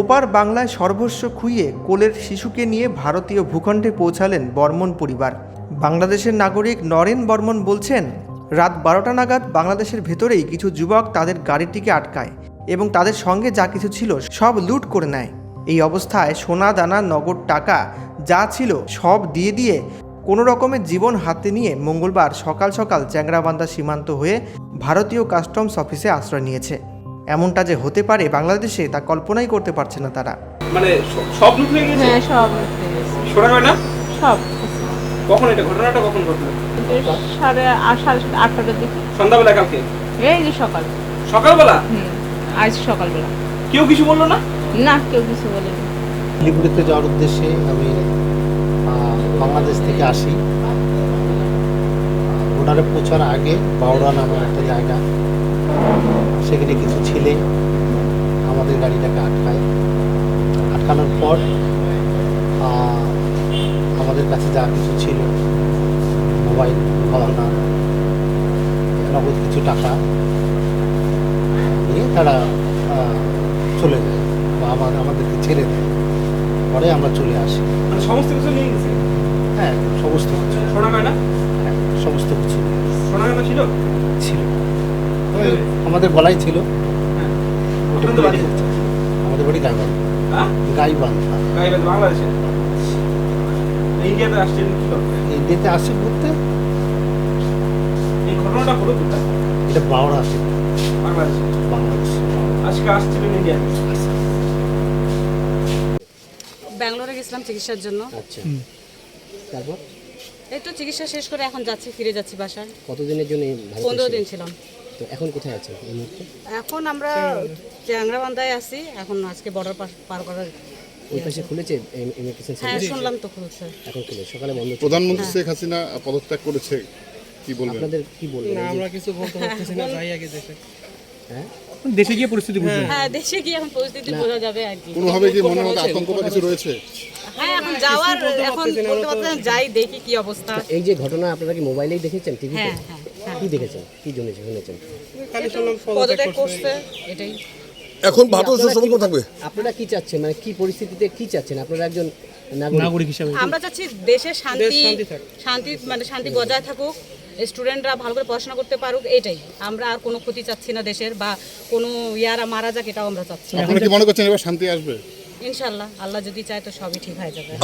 ওপার বাংলায় সর্বস্ব খুইয়ে কোলের শিশুকে নিয়ে ভারতীয় ভূখণ্ডে পৌঁছালেন বর্মন পরিবার। বাংলাদেশের নাগরিক নরেন বর্মন বলছেন, রাত বারোটা নাগাদ বাংলাদেশের ভেতরেই কিছু যুবক তাদের গাড়িটিকে আটকায় এবং তাদের সঙ্গে যা কিছু ছিল সব লুট করে নেয়। এই অবস্থায় সোনা দানা নগদ টাকা যা ছিল সব দিয়ে দিয়ে কোনো রকমের জীবন হাতে নিয়ে মঙ্গলবার সকাল সকাল চ্যাংরাবান্ধা সীমান্ত হয়ে ভারতীয় কাস্টমস অফিসে আশ্রয় নিয়েছে। এমনটা যে হতে পারে বাংলাদেশে তা কল্পনাই করতে পারছে না তারা। মানে সব লুট হয়ে গেছে হ্যাঁ সব শোনা হয় না? সব। কখন এটা ঘটনাটা কখন ঘটলো? সাড়ে আট সাড়ে সাড়ে আটটার দিকে। সন্ধ্যাবেলা কালকে? এই যে সকাল। সকালবেলা? হুম আজ সকালবেলা। কেউ কিছু বলল না? না কেউ কিছু বলেনি। শিলিগুড়িতে যাওয়ার উদ্দেশ্যে আমি বাংলাদেশ থেকে আসি। বর্ডারে পৌঁছার আগে বাউড়া নামের একটা জায়গা সেখানে কিছু ছেলে আমাদের গাড়িটাকে আটকায়। আটকানোর পর আমাদের কাছে যা কিছু ছিল মোবাইল গহনা নগদ কিছু টাকা নিয়ে তারা চলে যায় বা আমার আমাদেরকে ছেড়ে দেয়। পরে আমরা চলে আসি। মানে সমস্ত কিছু নিয়ে গেছে? হ্যাঁ সমস্ত কিছু। শোনা হয় না হ্যাঁ, সমস্ত কিছু। শোনা হয় না ছিল? ছিল। আমাদের গলায় ছিল। আমাদের বাড়ি গাইবান হ্যাঁ? গাইবান গাইবান্ধা, বাংলাদেশে? ইন্ডিয়াতে আসছেন ইন্ডিয়াতে ঘুরতে এই ঘটনাটা হলো কোথায় এটা বাউড়া আছে। বাংলাদেশে? বাংলাদেশ। আজকে আসছিলেন ইন্ডিয়াতে? ব্যাঙ্গালোরে গেছিলাম চিকিৎসার জন্য। আচ্ছা। তারপর? এই তো চিকিৎসা শেষ করে এখন যাচ্ছি ফিরে যাচ্ছি বাসায়। কতদিনের জন্য পনেরো দিন ছিলাম। তো এখন কোথায় আছে? এই মুহূর্তে? এখন আমরা চ্যাংরাবান্ধায় আছি। এখন আজকে বর্ডার পার করার ওই পাশে খুলেছে ইমিগ্রেশন হ্যাঁ শুনলাম তো খুলছে। এখন খুলে সকালে বন্ধ প্রধানমন্ত্রী শেখ হাসিনা পদত্যাগ করেছে কি বলবেন? আপনাদের কি বলবেন? না আমরা কিছু বলতে পারতেছি না যাই আগে দেশে হ্যাঁ দেশে গিয়ে পরিস্থিতি বুঝবেন। হ্যাঁ দেশে গিয়ে এখন পরিস্থিতি বোঝা যাবে আর কি। কোনোভাবে কি মনে হয় আতঙ্ক বা কিছু রয়েছে? হ্যাঁ এখন যাওয়ার এখন বলতে পারতে যাই দেখি কি অবস্থা। এই যে ঘটনা আপনারা কি মোবাইলেই দেখেছেন টিভিতে? হ্যাঁ হ্যাঁ হ্যাঁ। কি দেখেছেন? কি জন্য শুনেছেন? খালি শুনলাম পদত্যাগ করছে এটাই। এখন ভারত সমর্থন থাকবে। আপনারা কি চাচ্ছেন? মানে কি পরিস্থিতিতে কি চাচ্ছেন? আপনারা একজন নাগরিক। হিসেবে। আমরা চাচ্ছি দেশে শান্তি শান্তি শান্তি মানে শান্তি বজায় থাকুক। স্টুডেন্টরা ভালো করে পড়াশোনা করতে পারুক এটাই। আমরা আর কোনো ক্ষতি চাচ্ছি না দেশের বা কোনো ইয়ারা মারা যাক এটাও আমরা চাচ্ছি না। আপনারা কি মনে করছেন এবার শান্তি আসবে? ইনশাল্লাহ আল্লাহ যদি চায় তো সবই ঠিক হয়ে যাবে।